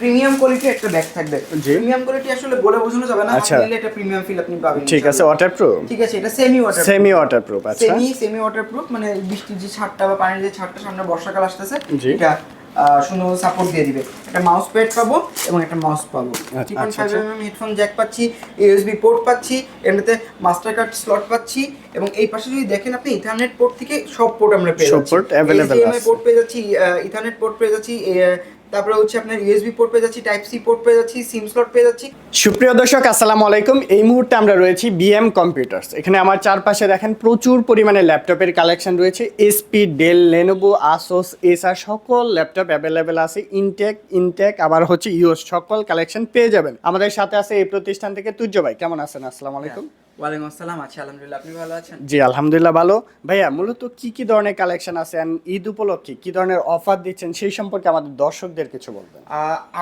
Premium quality একটা bag থাকবে। Premium quality আসলে বলে বোঝানো যাবে না আচ্ছা। আপনি এটা প্রিমিয়াম ফিল আপনি পাবেন ঠিক আছে ইনশাআল্লাহ। ওয়াটারপ্রুফ ঠিক আছে এটা সেমি ওয়াটার সেমি ওয়াটারপ্রুফ আচ্ছা। সেমি সেমি ওয়াটারপ্রুফ মানে বৃষ্টির যে ছাড়টা বা পানির যে ছাড়টা সামনে বর্ষাকাল আসতেছে এটা সাপোর্ট দিয়ে দিবে। একটা মাউস প্যাড পাবো এবং একটা মাউস পাবো। আচ্ছা, পয়েন্ট আচ্ছা, ফাইভ এমএম হেডফোন জ্যাক পাচ্ছি ইউএসবি পোর্ট পাচ্ছি এটাতে মাস্টার কার্ড স্লট পাচ্ছি এবং এই পাশে যদি দেখেন আপনি ইথারনেট পোর্ট থেকে সব পোর্ট আমরা পেয়ে যাচ্ছি। available পোর্ট পেয়ে যাচ্ছি ইথারনেট পোর্ট পেয়ে যাচ্ছি তারপরে হচ্ছে আপনার ইউএসবি পোর্ট পেয়ে যাচ্ছি টাইপ সি পোর্ট পেয়ে যাচ্ছি সিম স্লট পেয়ে যাচ্ছি। সুপ্রিয় দর্শক, আসসালামু আলাইকুম। এই মুহূর্তে আমরা রয়েছি বিএম কম্পিউটার্স এখানে আমার চারপাশে দেখেন প্রচুর পরিমাণে ল্যাপটপের কালেকশন রয়েছে। SP Dell Lenovo Asus Acer সকল ল্যাপটপ অ্যাভেলেবেল আছে। ইনটেক ইনটেক আবার হচ্ছে ইউএস সকল কালেকশন পেয়ে যাবেন। আমাদের সাথে আছে এই প্রতিষ্ঠান থেকে তুর্য ভাই। কেমন আছেন? আসসালামু আলাইকুম। ওয়ালাইকুম আসসালাম আছি আলহামদুলিল্লাহ আপনি ভালো আছেন? জি আলহামদুলিল্লাহ ভালো। ভাইয়া মূলত কি কি ধরনের কালেকশন আছে ঈদ উপলক্ষে কি ধরনের অফার দিচ্ছেন সেই সম্পর্কে আমাদের দর্শকদের কিছু বলবেন।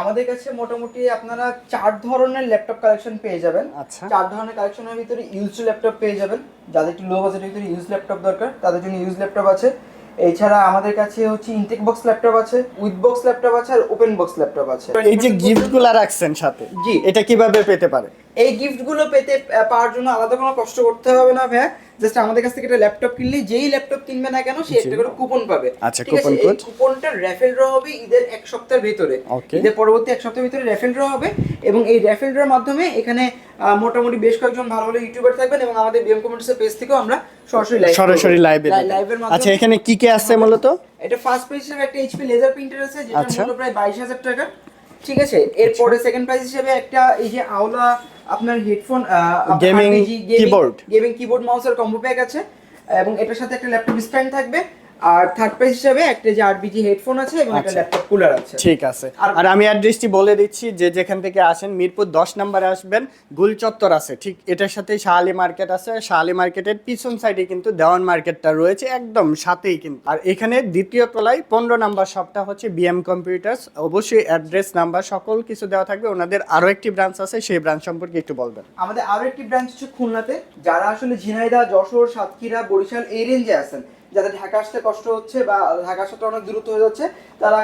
আমাদের কাছে মোটামুটি আপনারা চার ধরনের ল্যাপটপ কালেকশন পেয়ে যাবেন। আচ্ছা। চার ধরনের কালেকশনের ভিতরে ইউজ ল্যাপটপ পেয়ে যাবেন। যাদের একটু লো বাজেটের ভিতরে ইউজ ল্যাপটপ দরকার তাদের জন্য ইউজ ল্যাপটপ আছে। এছাড়া আমাদের কাছে হচ্ছে ইনটেক বক্স ল্যাপটপ আছে উইথ বক্স ল্যাপটপ আছে আর ওপেন বক্স ল্যাপটপ আছে। এই যে গিফটগুলো রাখছেন সাথে জি। এটা কীভাবে পেতে পারে? এই গিফটগুলো পেতে পাওয়ার জন্য আলাদা কোনো কষ্ট করতে হবে না ভাইয়া। জাস্ট আমাদের কাছ থেকে একটা ল্যাপটপ কিনলে যেই ল্যাপটপ কিনবে না কেন সে একটা করে কুপন পাবে। আচ্ছা, এই code। কুপনটা র্যাফেল ড্র হবে ঈদের এক সপ্তাহের ভিতরে। ঈদের পরবর্তী এক সপ্তাহের ভিতরে র্যাফেল ড্র হবে এবং এই র্যাফেল ড্রর মাধ্যমে এখানে মোটামুটি বেশ কয়েকজন ভালো ভালো ইউটিউবার থাকবেন এবং আমাদের বিএম কমিউনিটির পেজ থেকেও আমরা সরাসরি লাইভ সরাসরি লাইভে লাইভের আচ্ছা এখানে কি কি আছে মূলত? এটা ফার্স্ট হিসেবে একটা এইচপি লেজার প্রিন্টার আছে যেটা আচ্ছা। মূল্য প্রায় বাইশ হাজার টাকা। ঠিক আছে? এরপরে সেকেন্ড প্রাইজ হিসেবে একটা এই যে আওলা আপনার headphone gaming keyboard gaming keyboard মাউসের কম্বো প্যাক আছে। এবং এটার সাথে একটা ল্যাপটপ স্ট্যান্ড থাকবে। আর থার্ড প্রাইস হিসেবে একটা যে আট বিজি হেডফোন আছে এবং একটা আচ্ছা। ল্যাপটপ কুলার আছে। ঠিক আছে। আর- আর আমি অ্যাড্রেসটি বলে দিচ্ছি যে যেখান থেকে আসেন মিরপুর দশ নম্বরে আসবেন গুল চত্বর আছে। ঠিক এটার সাথে শাহালি মার্কেট আছে। শাহালি মার্কেটের পিছন সাইডে কিন্তু দেওয়ান মার্কেটটা রয়েছে একদম সাথেই কিন্তু। আর এখানে দ্বিতীয় তলায় পনেরো নাম্বার শপটা হচ্ছে বিএম কম্পিউটার্স অবশ্যই অ্যাড্রেস নাম্বার সকল কিছু দেওয়া থাকবে। ওনাদের আরও একটি ব্রাঞ্চ আছে সেই ব্রাঞ্চ সম্পর্কে একটু বলবেন। আমাদের আরও একটি ব্রাঞ্চ হচ্ছে খুলনাতে। যারা আসলে ঝিনাইদহ যশোর সাতক্ষীরা বরিশাল এই রেঞ্জে আছেন যাদের ঢাকা আসতে কষ্ট হচ্ছে বা ঢাকা সাথে অনেক দূরত্ব হয়ে যাচ্ছে তারা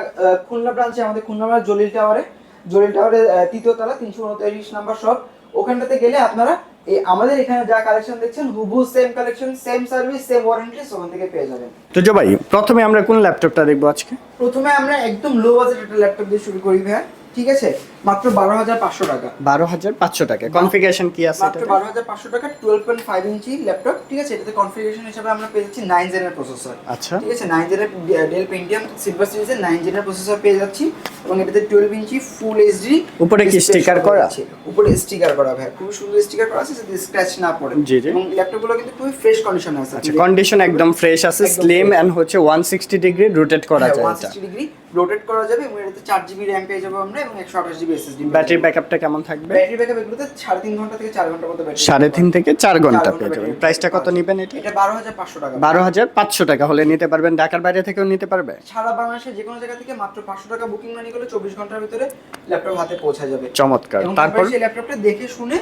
খুলনা ব্রাঞ্চে আমাদের খুলনা ব্রাঞ্চ জলিল টাওয়ারে। জলিল টাওয়ারের তৃতীয় তলা তিনশো উনত্রিশ নাম্বার শপ ওখানটাতে গেলে আপনারা এই আমাদের এখানে যা কালেকশন দেখছেন হুবু same collection same service same warranty ওখান থেকে পেয়ে যাবেন। তো জো ভাই প্রথমে আমরা কোন ল্যাপটপটা দেখব আজকে? প্রথমে আমরা একদম লো বাজেট একটা ল্যাপটপ দিয়ে শুরু করি ভাই ঠিক আছে? মাত্র বারো হাজার পাঁচশো টাকা। বারো হাজার পাঁচশো টাকা। কনফিগারেশন কি আছে মাত্র বারো হাজার পাঁচশো টাকা twelve point five inch laptop ঠিক আছে? এটাতে কনফিগারেশন হিসেবে আমরা পেয়ে যাচ্ছি নাইন জেনের প্রসেসর আচ্ছা। ঠিক আছে? নাইন জেনের ডেল পেন্টিয়াম সিলভার সিরিজের নাইন জেনের প্রসেসর পেয়ে যাচ্ছি এবং এটাতে টুয়েলভ ইঞ্চি ফুল এইচডি উপরে কি sticker করা? উপরে স্টিকার করা ভাই। খুব সুন্দর স্টিকার করা আছে যাতে স্ক্র্যাচ না পড়ে। জি, জি। এবং ল্যাপটপগুলো কিন্তু খুবই ফ্রেশ কন্ডিশনে আছে। আচ্ছা কন্ডিশন একদম ফ্রেশ আছে স্লিম এন্ড হচ্ছে ওয়ান সিক্সটি ডিগ্রি রোটেট করা যায় ওয়ান সিক্সটি ডিগ্রি রোটেট করা যাবে এবং এটাতে চার জিবি র্যাম পেয়ে যাব আমরা এবং একশো আঠাশ জিবি এসএসডি ব্যাটারি ব্যাকআপটা কেমন থাকবে? ব্যাটারি ব্যাকআপ এগুলোতে সাড়ে তিন ঘণ্টা থেকে চার ঘণ্টা মতো ব্যাটারি সাড়ে তিন থেকে চার ঘণ্টা পেয়ে যাবেন। প্রাইসটা কত। নেবেন এটা? এটা বারো হাজার পাঁচশো টাকা। বারো হাজার পাঁচশো টাকা হলে নিতে পারবেন। ঢাকার বাইরে থেকেও নিতে পারবে? সারা বাংলাদেশে যে কোনো জায়গা থেকে মাত্র পাঁচশো টাকা বুকিং মানি করলে চব্বিশ ঘণ্টার ভিতরে ল্যাপটপ হাতে পৌঁছে যাবে। চমৎকার। তারপর? সেই ল্যাপটপটা দেখে শুনে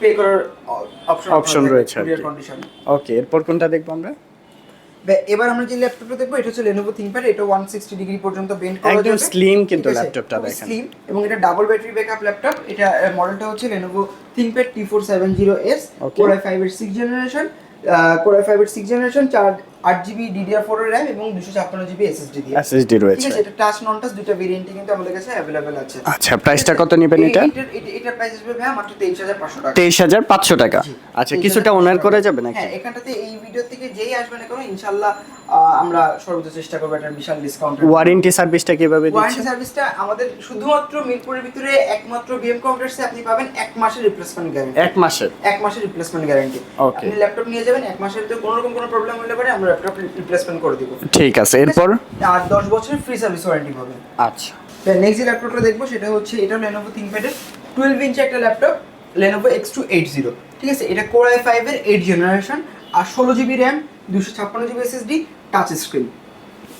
পে করার অপশন রয়েছে ওকে এরপর কোনটা দেখব আমরা? এবার আমরা যে ল্যাপটপটা দেখব এটা হচ্ছে Lenovo ThinkPad এটা 160 ডিগ্রি পর্যন্ত বেন্ড করা একদম স্লিম কিন্তু ল্যাপটপটা দেখেন। স্লিম এবং এটা ডাবল ব্যাটারি ব্যাকআপ ল্যাপটপ এটা মডেলটা হচ্ছে Lenovo ThinkPad T470S Okay. Core i5 এর 6 জেনারেশন কোরাই সিক্স জেনারেশন চার আট জিবি ডিডিআর ফোর র্যাম এবং দুশো ছাপ্পান্ন জিবি এসএসডি দিয়ে। এসএসডি রয়েছে। ঠিক আছে এটা টাচ নন টাচ কিন্তু আমাদের কাছে আছে। আচ্ছা প্রাইসটা কত নেবেন এটা? এটা প্রাইস ভাই মাত্র 23500 টাকা। 23500 টাকা। আচ্ছা কিছুটা অনার করে যাবে নাকি? হ্যাঁ এখানটাতে এই ভিডিও থেকে যেই আসবে না কেন ইনশাআল্লাহ আমরা সর্বোচ্চ চেষ্টা করব একটা বিশাল ডিসকাউন্ট ওয়ারেন্টি সার্ভিসটা কীভাবে ওয়ারেন্টি সার্ভিসটা আমাদের শুধুমাত্র মিরপুরের ভিতরে একমাত্র বিএম কম্পিউটারসে আপনি পাবেন এক মাসের রিপ্লেসমেন্ট গ্যারান্টি এক মাসের? এক মাসের রিপ্লেসমেন্ট গ্যারান্টি আপনি ল্যাপটপ নিয়ে যাবেন এক মাসের ভিতরে কোনো রকম কোনো প্রবলেম হলে পরে আমরা ল্যাপটপ রিপ্লেসমেন্ট করে দিব। ঠিক আছে এরপর? আর দশ বছরের ফ্রি সার্ভিস ওয়ারেন্টি পাবেন। আচ্ছা। নেক্সট যে ল্যাপটপটা দেখব সেটা হচ্ছে এটা লেনোভো থিংকপ্যাডের টুয়েলভ ইঞ্চি একটা laptop Lenovo X two eight zero ঠিক আছে? এটা কোর আই ফাইভের এইট জেনারেশন আর ষোলো জিবি র্যাম দুশো ছাপ্পান্ন জিবি এসএসডি টাচ স্ক্রিন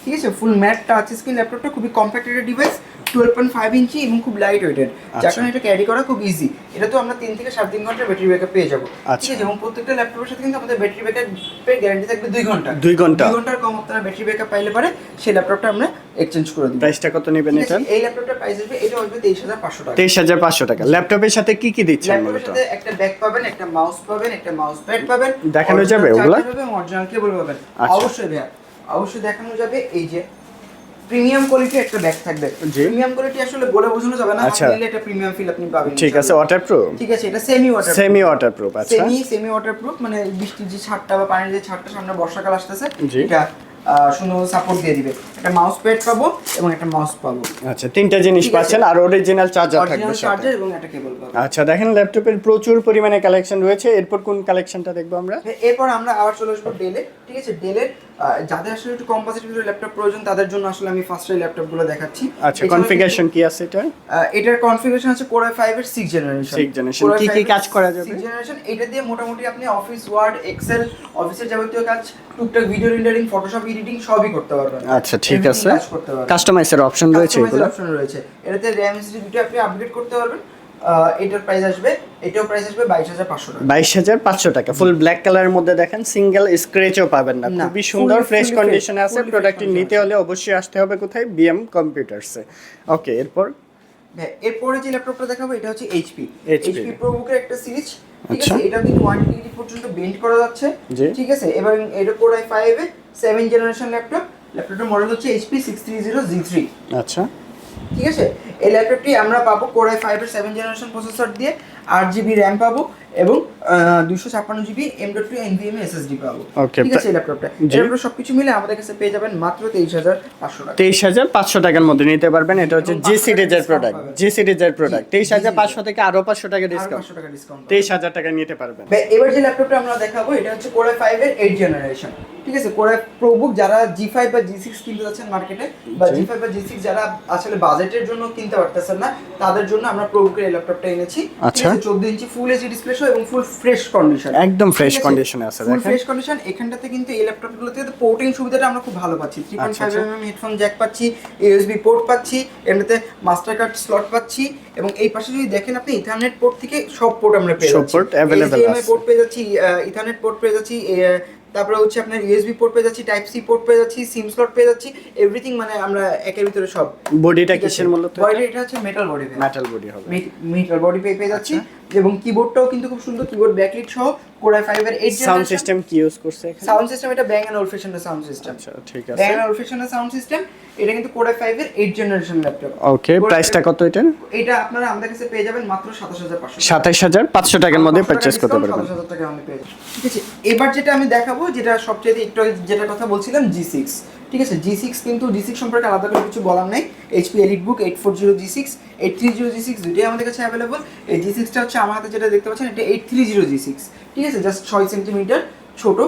ঠিক আছে? ফুল ম্যাট টাচ স্ক্রিন ল্যাপটপটা খুবই কম্প্যাক্ট একটা device twelve point five inch এবং খুব লাইট ওয়েটেড যার আচ্ছা। কারণে এটা ক্যারি করা খুব ইজি এটা তো আমরা তিন থেকে সাড়ে তিন ঘণ্টার ব্যাটারি ব্যাকআপ পেয়ে যাব। ঠিক আচ্ছা। আছে? এবং প্রত্যেকটা ল্যাপটপের সাথে কিন্তু আমাদের ব্যাটারি ব্যাকআপের গ্যারান্টি থাকবে দুই ঘণ্টা। দুই ঘণ্টা। দুই ঘণ্টার কম আপনারা ব্যাটারি ব্যাকআপ পাইলে পারে সেই ল্যাপটপটা আমরা এক্সচেঞ্জ করে দিই প্রাইসটা কত নেবেন এটা? এই ল্যাপটপটার প্রাইস আসবে এটা আসবে তেইশ হাজার পাঁচশো টাকা। তেইশ হাজার পাঁচশো টাকা। ল্যাপটপের সাথে কি কি দিচ্ছেন মূলত? একটা ব্যাগ পাবেন একটা মাউস পাবেন একটা মাউস প্যাড পাবেন। দেখানো যাবে ওগুলা? অরিজিনাল কেবল পাবেন। আচ্ছা। অবশ্যই ভাইয়া। অবশ্যই দেখানো যাবে। এই যে প্রিমিয়াম কোয়ালিটি একটা ব্যাগ থাকবে। প্রিমিয়াম কোয়ালিটি আসলে বলে বোঝানো যাবে না আচ্ছা। নিলে একটা প্রিমিয়াম ফিল আপনি পাবেন ঠিক আছে। ওয়াটারপ্রুফ ঠিক আছে এটা সেমি সেমি ওয়াটারপ্রুফ আচ্ছা। সেমি সেমি ওয়াটারপ্রুফ মানে বৃষ্টির যে বা পানির যে সামনে বর্ষাকাল আসতেছে এটা সুন্দর সাপোর্ট দিয়ে দিবে। একটা মাউস প্যাড পাবো এবং একটা মাউস পাবো। আচ্ছা তিনটা জিনিস পাচ্ছেন আর অরিজিনাল চার্জার থাকবে চার্জার এবং একটা কেবল পাবো। আচ্ছা দেখেন ল্যাপটপের প্রচুর পরিমাণে কালেকশন রয়েছে এরপর কোন কালেকশনটা দেখব আমরা? এরপর আমরা আবার চলে আসব ডেলে ঠিক আছে ডেলের যাদের আসলে একটু কম বাজেটের ল্যাপটপ প্রয়োজন তাদের জন্য আসলে আমি ফার্স্ট এই ল্যাপটপগুলো দেখাচ্ছি। আচ্ছা কনফিগারেশন কি আছে এটা এটার কনফিগারেশন আছে কোর আই ফাইভ এর সিক্স জেনারেশন Sixth generation। কি কি কাজ করা যাবে? সিক্স জেনারেশন এটা দিয়ে মোটামুটি আপনি অফিস ওয়ার্ড এক্সেল অফিসের যাবতীয় কাজ টুকটাক ভিডিও রেন্ডারিং ফটোশপ এডিটিং সবই করতে পারবেন। আচ্ছা ঠিক আছে। কাস্টমাইজের অপশন রয়েছে এগুলো? অপশন রয়েছে। এটাতে র্যাম এসএসডি দুটো আপনি আপগ্রেড করতে পারবেন। এটার প্রাইস আসবে এটাও প্রাইস আসবে বাইশ হাজার পাঁচশো টাকা। বাইশ হাজার পাঁচশো টাকা। ফুল ব্ল্যাক কালারের মধ্যে দেখেন সিঙ্গেল স্ক্রেচও পাবেন না। খুবই সুন্দর ফ্রেশ কন্ডিশনে আছে। প্রোডাক্টটি নিতে হলে অবশ্যই আসতে হবে কোথায়? বিএম কম্পিউটারসে ওকে এরপর? হ্যাঁ এরপরে যে ল্যাপটপটা দেখাবো এটা হচ্ছে এইচপি এইচপি প্রোবুকের একটা সিরিজ ঠিক আচ্ছা। আছে এটা কিন্তু ওয়ান ডিগ্রি পর্যন্ত বেন্ড করা যাচ্ছে। ঠিক আছে? এবং এটা কোর আই ফাইভ এ সেভেন জেনারেশন ল্যাপটপ ল্যাপটপটার মডেল হচ্ছে HP six three zero G three আচ্ছা। ঠিক আছে? এই ল্যাপটপটি আমরা পাবো কোর আই ফাইভ এর সেভেন জেনারেশন প্রসেসর দিয়ে আট জিবি র্যাম পাবো এবং দুশো ছাপ্পান্ন GB M dot two NVM SSD পাবো। ঠিক আছে ল্যাপটপটা সবকিছু মিলে আমাদের কাছে পেয়ে যাবেন মাত্র তেইশ হাজার পাঁচশো টাকা। তেইশ হাজার পাঁচশো টাকার মধ্যে নিতে পারবেন। এটা হচ্ছে জি 500 সিরিজের প্রোডাক্ট জি সিরিজের প্রোডাক্ট তেইশ হাজার পাঁচশো থেকে আরও পাঁচশো টাকা ডিসকাউন্ট তেইশ হাজার টাকা নিতে পারবেন। এবার যে ল্যাপটপটা আমরা দেখাবো এটা হচ্ছে কোরাই ফাইভ এর এইট জেনারেশন ঠিক আছে? কোরাই প্রোবুক যারা জি ফাইভ বা জি সিক্স কিনতে যাচ্ছেন মার্কেটে বা জি। ফাইভ বা জি সিক্স যারা আসলে বাজেটের জন্য কিনতে পারতেছেন না তাদের জন্য আমরা প্রোবুকের এই ল্যাপটপটা এনেছি। আচ্ছা। চোদ্দ ইঞ্চি ফুল এইচডি ডিসপ্লে এবং ফুল ফ্রেশ কন্ডিশন একদম ফ্রেশ কন্ডিশনে আছে? ফুল ফ্রেশ কন্ডিশন এখানটাতে কিন্তু এই ল্যাপটপগুলোতে পোর্টিং সুবিধাটা আমরা খুব ভালো পাচ্ছি। Three point five MM headphone jack পাচ্ছি ইউএসবি পোর্ট পাচ্ছি এমনিতে মাস্টার কার্ড স্লট পাচ্ছি এবং এই পাশে যদি দেখেন আপনি ইথারনেট পোর্ট থেকে সব পোর্ট আমরা পেয়ে যাচ্ছি। available HDMI আছে। পোর্ট পেয়ে যাচ্ছি ইথারনেট পোর্ট পেয়ে যাচ্ছি তারপরে হচ্ছে আপনার ইউএসবি পোর্ট পেয়ে যাচ্ছি টাইপ সি পোর্ট পেয়ে যাচ্ছি সিম স্লট পেয়ে যাচ্ছি এভরিথিং মানে আমরা একের ভিতরে সব। বডিটা কিসের মূলত বডি এটা? হচ্ছে মেটাল বডি মেটাল বডি হবে। মেটাল বডি পেয়ে পেয়ে যাচ্ছি। আচ্ছা। এবং কিবোর্ডটাও কিন্তু খুব সুন্দর কিবোর্ড ব্যাকলিট সহ কোরাই ফাইভ এর এইট সাউন্ড সিস্টেম কি ইউজ করছে এখানে? সাউন্ড সিস্টেম এটা ব্যাং এন্ড ওল্ড ফ্যাশনের সাউন্ড সিস্টেম আচ্ছা ঠিক ব্যাং আছে। এন্ড ওল্ড ফ্যাশনের সাউন্ড সিস্টেম এটা কিন্তু কোরাই ফাইভ এর এইট জেনারেশন ল্যাপটপ ওকে প্রাইসটা কত এটার এটা আপনারা আমাদের কাছে পেয়ে যাবেন মাত্র সাতাশ হাজার পাঁচশো সাতাইশ হাজার পাঁচশো টাকার মধ্যে পারচেস করতে পারবেন। ঠিক আছে এবার যেটা আমি দেখাবো যেটা সবচেয়ে একটু যেটা কথা বলছিলাম জি সিক্স ঠিক আছে জি সিক্স কিন্তু জি সিক্স সম্পর্কে আলাদা করে কিছু বলার নেই। HP EliteBook eight four zero G six eight three zero G six দুটোই আমাদের কাছে অ্যাভেলেবল এই জি সিক্সটা হচ্ছে আমার হাতে যেটা দেখতে পাচ্ছেন, এটা eight three zero G six ঠিক আছে জাস্ট ছয় সেন্টিমিটার ছোট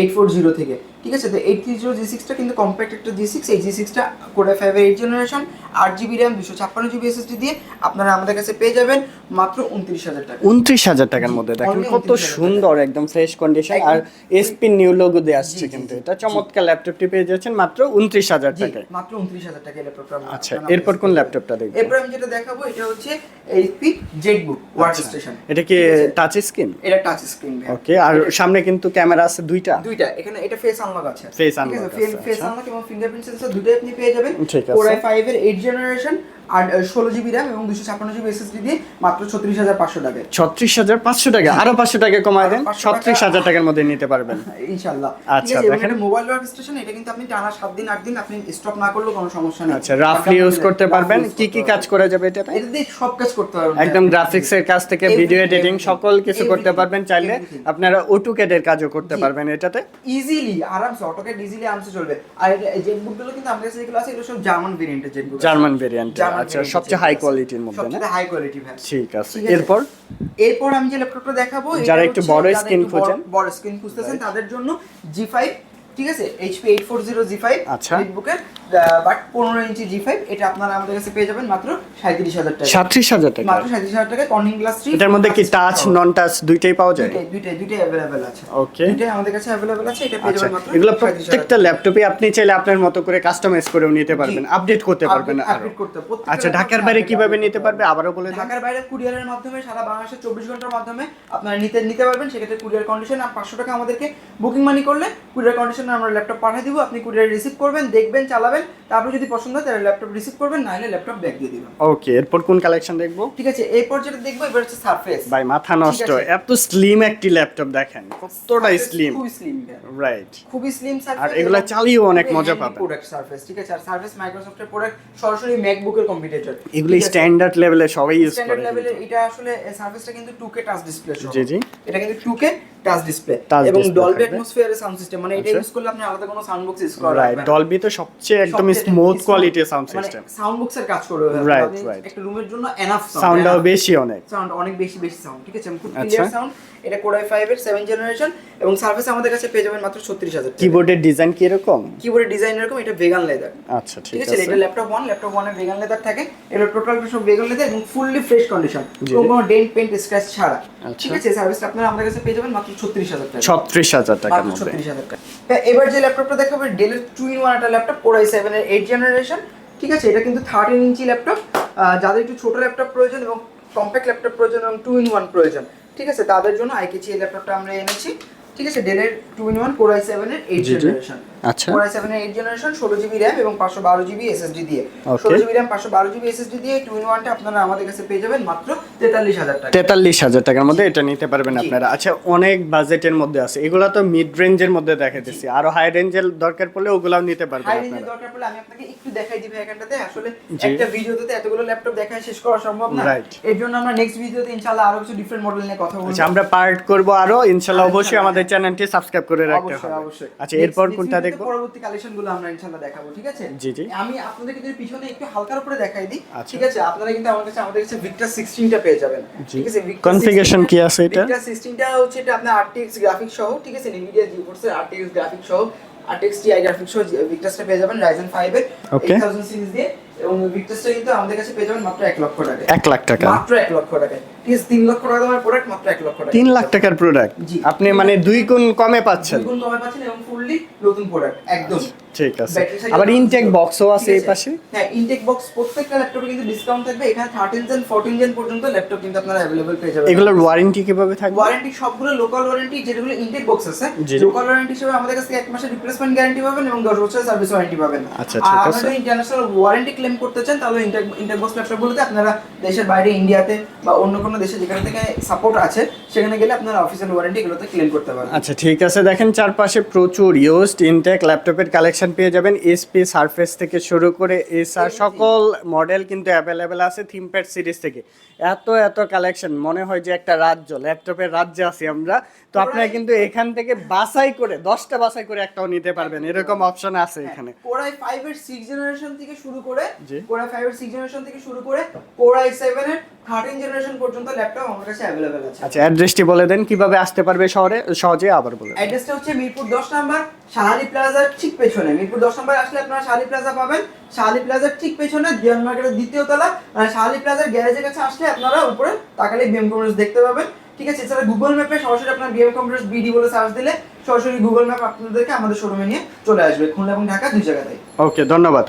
এইট ফোর জিরো থেকে। ঠিক আছে, তো এইট থ্রি জিরো জি সিক্সটা কিন্তু কম্প্যাক্ট একটা জি সিক্স এই জি সিক্সটা কোডা ফাইভের এইট জেনারেশন আট জিবি র্যাম দুশো ছাপ্পান্ন জিবি এসএসডি দিয়ে আপনারা আমাদের কাছে পেয়ে যাবেন। মাত্র উনত্রিশ হাজার টাকা। উনত্রিশ হাজার টাকার মধ্যে। দেখেন কত সুন্দর একদম ফ্রেশ কন্ডিশন আর এসপি নিউ লোগো দিয়ে আসছে কিন্তু এটা চমৎকার ল্যাপটপটি পেয়ে যাচ্ছেন মাত্র উনত্রিশ হাজার টাকায়। মাত্র উনত্রিশ হাজার টাকা ল্যাপটপটা আচ্ছা এরপর কোন ল্যাপটপটা এরপর আমি যেটা দেখাবো এটা হচ্ছে এইচপি জেটবুক ওয়ার্ক আচ্ছা। স্টেশন এটা কি টাচ স্ক্রিন এটা টাচ স্ক্রিন ওকে আর সামনে কিন্তু ক্যামেরা আছে দুইটা। দুইটা। এখানে এটা ফেস আনলক আছে। Unlock আছে, ফেস। আনলক এবং ফিঙ্গারপ্রিন্ট সেন্সর দুটোই আপনি পেয়ে যাবেন। ঠিক আছে। এর এইট জেনারেশন আর ষোলো জিবি র্যাম এবং দুশো ছাপ্পান্ন জিবি এসএসডি দিয়ে মাত্র ছত্রিশ হাজার পাঁচশো টাকায় ছত্রিশ হাজার পাঁচশো টাকা। আরও পাঁচশো টাকা কমায় দেন। ছত্রিশ হাজার টাকার মধ্যে নিতে পারবেন। ইনশাআল্লাহ। আচ্ছা, দেখেন। মোবাইল ওয়ার্ক স্টেশন এটা কিন্তু আপনি টানা সাত দিন আট দিন আপনি স্টপ না করলেও কোনো সমস্যা নেই। আচ্ছা রাফলি ইউজ করতে পারবেন। কি কি কাজ করা যাবে এটাতে? এটা দিয়ে সব কাজ করতে পারবেন। একদম গ্রাফিক্স এর কাজ থেকে ভিডিও এডিটিং সকল কিছু করতে পারবেন চাইলে. আপনারা অটোক্যাড এর কাজও করতে পারবেন এটাতে। ইজিলি আরামসে অটোক্যাড ইজিলি আরামসে চলবে। আর জেট বুকগুলো কিন্তু আমাদের কাছে যেগুলো আছে এগুলো সব জার্মান ভেরিয়েন্টের জেট বুক জার্মান ভেরিয়েন্ট আচ্ছা সবচেয়ে হাই কোয়ালিটির মধ্যে না? সবচেয়ে হাই কোয়ালিটি ভাই। ঠিক আছে। এরপর? এরপর আমি যে ল্যাপটপটা দেখাবো যারা একটু বড় স্ক্রিন খোঁজেন। বড় স্ক্রিন খুঁজতেছেন. তাদের জন্য জি ফাইভ ঠিক আছে? HP eight four zero G five আচ্ছা। বুকের বাট পনেরো ইঞ্চি জি ফাইভ এটা আপনারা আমাদের কাছে পেয়ে যাবেন মাত্র সাঁত্রিশ হাজার টাকা। সাতত্রিশ হাজার টাকা। মাত্র সাঁত্রিশ হাজার টাকা কর্নিং গ্লাস এটার মধ্যে কি টাচ নন টাচ দুইটাই পাওয়া যায়? দুইটাই দুইটাই অ্যাভেলেবেল আছে। ওকে দুইটাই আমাদের কাছে অ্যাভেলেবেল আছে এটা পেয়ে আচ্ছা যাবেন মাত্র এগুলো প্রত্যেকটা ল্যাপটপে আপনি চাইলে আপনার মতো করে কাস্টমাইজ করেও নিতে পারবেন আপডেট করতে পারবেন update করতে আচ্ছা ঢাকার বাইরে কীভাবে নিতে পারবে? আবারও বলে ঢাকার বাইরে কুরিয়ারের মাধ্যমে সারা বাংলাদেশে চব্বিশ ঘণ্টার মাধ্যমে আপনারা নিতে নিতে পারবেন। সেক্ষেত্রে কুরিয়ার কন্ডিশন আর পাঁচশো টাকা আমাদেরকে বুকিং মানি করলে কুরিয়ার কন্ডিশনে আমরা ল্যাপটপ পাঠিয়ে দিব আপনি কুরিয়ার রিসিভ করবেন দেখবেন চালাবেন তারপর যদি পছন্দ হয় তাহলে ল্যাপটপ রিসিভ করবেন নাহলে ল্যাপটপ ব্যাক দিয়ে দিবেন। ওকে এরপর কোন কালেকশন দেখব? ঠিক আছে এরপর যেটা দেখব এবার হচ্ছে সারফেস ভাই মাথা নষ্ট এত স্লিম একটি ল্যাপটপ দেখেন কতটা স্লিম খুবই স্লিম রাইট খুবই স্লিম সারফেস আর এগুলা চালিয়েও অনেক মজা পাবেন। প্রোডাক্ট সারফেস ঠিক আছে? আর সারফেস মাইক্রোসফটের প্রোডাক্ট সরাসরি ম্যাকবুকের কম্পিটিটর এগুলো স্ট্যান্ডার্ড লেভেলে সবাই ইউজ করে স্ট্যান্ডার্ড লেভেলের এটা আসলে সার্ভিসটা কিন্তু 2K টাচ ডিসপ্লে জি, জি। এটা কিন্তু 2K টাচ ডিসপ্লে এবং ডলবি। অ্যাটমসফিয়ারের সাউন্ড সিস্টেম মানে এটা আচ্ছা। ইউজ করলে আপনি আলাদা কোনো সাউন্ড বক্স ইউজ করা রাইট ডলবি তো সবচেয়ে একদম স্মুথ কোয়ালিটির সাউন্ড সিস্টেম সাউন্ড বক্সের কাজ করবে রাইট রাইট. একটা রুমের জন্য এনাফ সাউন্ডটাও বেশি অনেক সাউন্ড অনেক বেশি বেশি সাউন্ড ঠিক আছে খুব আচ্ছা। ক্লিয়ার সাউন্ড এটা কোরাই 5 এর 7 জেনারেশন এবং সার্ভিস আমাদের কাছে পেয়ে যাবেন মাত্র 36000 টাকা। কিবোর্ডের ডিজাইন কি এরকম কিবোর্ডের ডিজাইন এরকম এটা ভেগান লেদার আচ্ছা ঠিক আছে এটা ল্যাপটপ ওয়ান ল্যাপটপ ওয়ানে ভেগান লেদার থাকে। এটা টোটাল সব ভেগান লেদার এবং ফুললি ফ্রেশ কন্ডিশন। কোনো ডেন্ট পেন্ট স্ক্র্যাচ ছাড়া। আচ্ছা। ঠিক আছে সার্ভিসটা আপনারা আমাদের কাছে পেয়ে যাবেন মাত্র 36000 টাকা। ছত্রিশ হাজার মধ্যে। 36000 টাকা। এবার যে ল্যাপটপটা দেখাবো ডেলের টু ইন ওয়ান একটা ল্যাপটপ কোর আই সেভেন এর এইট জেনারেশন ঠিক আছে এটা কিন্তু থার্টিন ইঞ্চি ল্যাপটপ যাদের একটু ছোট ল্যাপটপ প্রয়োজন এবং কম্প্যাক্ট ল্যাপটপ প্রয়োজন এবং টু ইন ওয়ান প্রয়োজন। ঠিক আছে? তাদের জন্য আইকেচি এই ল্যাপটপটা আমরা এনেছি। ঠিক আছে? ডেলের two in one core I সেভেনের এইট। জেনারেশন আচ্ছা। কোর সেভেন এইট জেনারেশন ষোলো জিবি র্যাম এবং পাঁচশো বারো জিবি এসএসডি দিয়ে। ষোলো জিবি র্যাম পাঁচশো বারো জিবি এসএসডি দিয়ে টু ইন ওয়ানটা আপনারা আমাদের কাছে পেয়ে যাবেন মাত্র তেতাল্লিশ হাজার টাকা। তেতাল্লিশ হাজার টাকার মধ্যে এটা নিতে পারবেন আপনারা। আচ্ছা অনেক বাজেটের মধ্যে আছে। এগুলা তো মিড রেঞ্জের মধ্যে দেখাইতেছি আরও হাই রেঞ্জের দরকার পড়লে ওগুলাও নিতে পারবেন হাই রেঞ্জের দরকার পড়লে আমি আপনাকে একটু দেখাই দিই এখানটাতে আসলে একটা ভিডিওতে এতগুলো ল্যাপটপ দেখায় শেষ করা সম্ভব না। এর জন্য আমরা নেক্সট ভিডিওতে ইনশাআল্লাহ আরও কিছু ডিফারেন্ট মডেল নিয়ে কথা বলব। আচ্ছা আমরা পার্ট করব আরও। ইনশাল্লাহ অবশ্যই আমাদের চ্যানেলটি সাবস্ক্রাইব করে রাখতে হবে। অবশ্যই। আচ্ছা এরপর কোনটা ভিডিওতে দেখব। পরবর্তী কালেকশনগুলো আমরা ইনশাআল্লাহ দেখাবো ঠিক আছে? জি, জি। আমি আপনাদেরকে যদি পিছনে একটু হালকার উপরে দেখাই দিই আচ্ছা। ঠিক আছে? আপনারা কিন্তু আমাদের কাছে আমাদের কাছে ভিক্টার 16টা পেয়ে যাবেন ঠিক আছে? Configuration কি আছে এটা? ভিক্টার 16টা হচ্ছে এটা আপনার RTX গ্রাফিক্স সহ ঠিক আছে? Nvidia GeForce এর RTX গ্রাফিক্স সহ RTX Ti গ্রাফিক্স সহ ভিক্টাসটা পেয়ে যাবেন Ryzen 5 এর 8000 সিরিজ দিয়ে। এবং ভিক্টাসটা কিন্তু আমাদের কাছে পেয়ে যাবেন মাত্র 1 লক্ষ টাকা এক লাখ টাকা। মাত্র 1 লক্ষ টাকা ঠিক আছে 3 লক্ষ টাকা দামের প্রোডাক্ট মাত্র 1 লক্ষ টাকা তিন লাখ টাকার প্রোডাক্ট জি। আপনি মানে দুই গুণ কমে পাচ্ছেন দুই গুণ কমে পাচ্ছেন এবং ফুললি নতুন প্রোডাক্ট একদম ঠিক আছে Battery side আবার এ ইনটেক বক্সও আছে ঠিক এই পাশে হ্যাঁ ইনটেক বক্স প্রত্যেকটা ল্যাপটপে কিন্তু ডিসকাউন্ট থাকবে এখানে 13 জেন 14 জেন পর্যন্ত ল্যাপটপ কিন্তু আপনারা अवेलेबल পেয়ে যাবেন এগুলোর ওয়ারেন্টি কিভাবে থাকবে ওয়ারেন্টি সবগুলো লোকাল ওয়ারেন্টি যেগুলো ইনটেক বক্স আছে জি। লোকাল ওয়ারেন্টি হিসেবে আমাদের কাছে এক মাসের রিপ্লেসমেন্ট গ্যারান্টি পাবেন এবং 10 বছরের সার্ভিস ওয়ারেন্টি পাবেন আচ্ছা, ঠিক আর আছে। আপনারা ইন্টারন্যাশনাল ওয়ারেন্টি ক্লেম করতে চান তাহলে ইনটেক ইনটেক বক্স ল্যাপটপগুলোতে আপনারা দেশের বাইরে ইন্ডিয়াতে বা অন্য কোনো দেশে যেখান থেকে সাপোর্ট আছে সেখানে গেলে আপনারা অফিসিয়াল ওয়ারেন্টি এগুলোতে ক্লেম করতে পারবেন। আচ্ছা ঠিক আছে। দেখেন চারপাশে প্রচুর ইউজড ইনটেক ল্যাপটপের কালেকশন পেয়ে যাবেন। এসপি সারফেস থেকে শুরু করে এসআর সকল মডেল কিন্তু অ্যাভেলেবেল আছে থিমপ্যাড সিরিজ থেকে। এত এত কালেকশন মনে হয় যে একটা রাজ্য ল্যাপটপের রাজ্যে আছি আমরা। তো আপনারা কিন্তু এখান থেকে বাছাই করে দশটা বাছাই করে একটাও নিতে পারবেন। এরকম অপশন আছে হ্যাঁ, এখানে। কোরাই ফাইভ এর সিক্স জেনারেশন থেকে শুরু করে কোরাই ফাইভ এর সিক্স জেনারেশন থেকে শুরু করে কোরাই সেভেন এর থার্টিন জেনারেশন পর্যন্ত ল্যাপটপ আমার কাছে অ্যাভেলেবেল আছে। আচ্ছা অ্যাড্রেসটি বলে দেন কীভাবে আসতে পারবে শহরে সহজে আবার বলে অ্যাড্রেসটা হচ্ছে মিরপুর দশ নাম্বার শাহালি প্লাজার ঠিক পেছনে। মিরপুর দশ নাম্বার আসলে আপনারা শাহালি প্লাজা পাবেন। শাহালি প্লাজার ঠিক পেছনে দিয়ান মার্কেটের দ্বিতীয় তলা। শাহালি প্লাজার গ্যারেজের কাছে আসলে আপনারা উপরে তাকালে বিএম দেখতে পাবেন। ঠিক আছে, এছাড়া গুগল ম্যাপে সরাসরি আপনার বিএম কম্পিউটার বিডি বলে সার্চ দিলে সরাসরি গুগল ম্যাপ আপনাদেরকে আমাদের শোরুমে নিয়ে চলে আসবে, খুলনা এবং ঢাকা দুই জায়গাতেই ওকে ধন্যবাদ।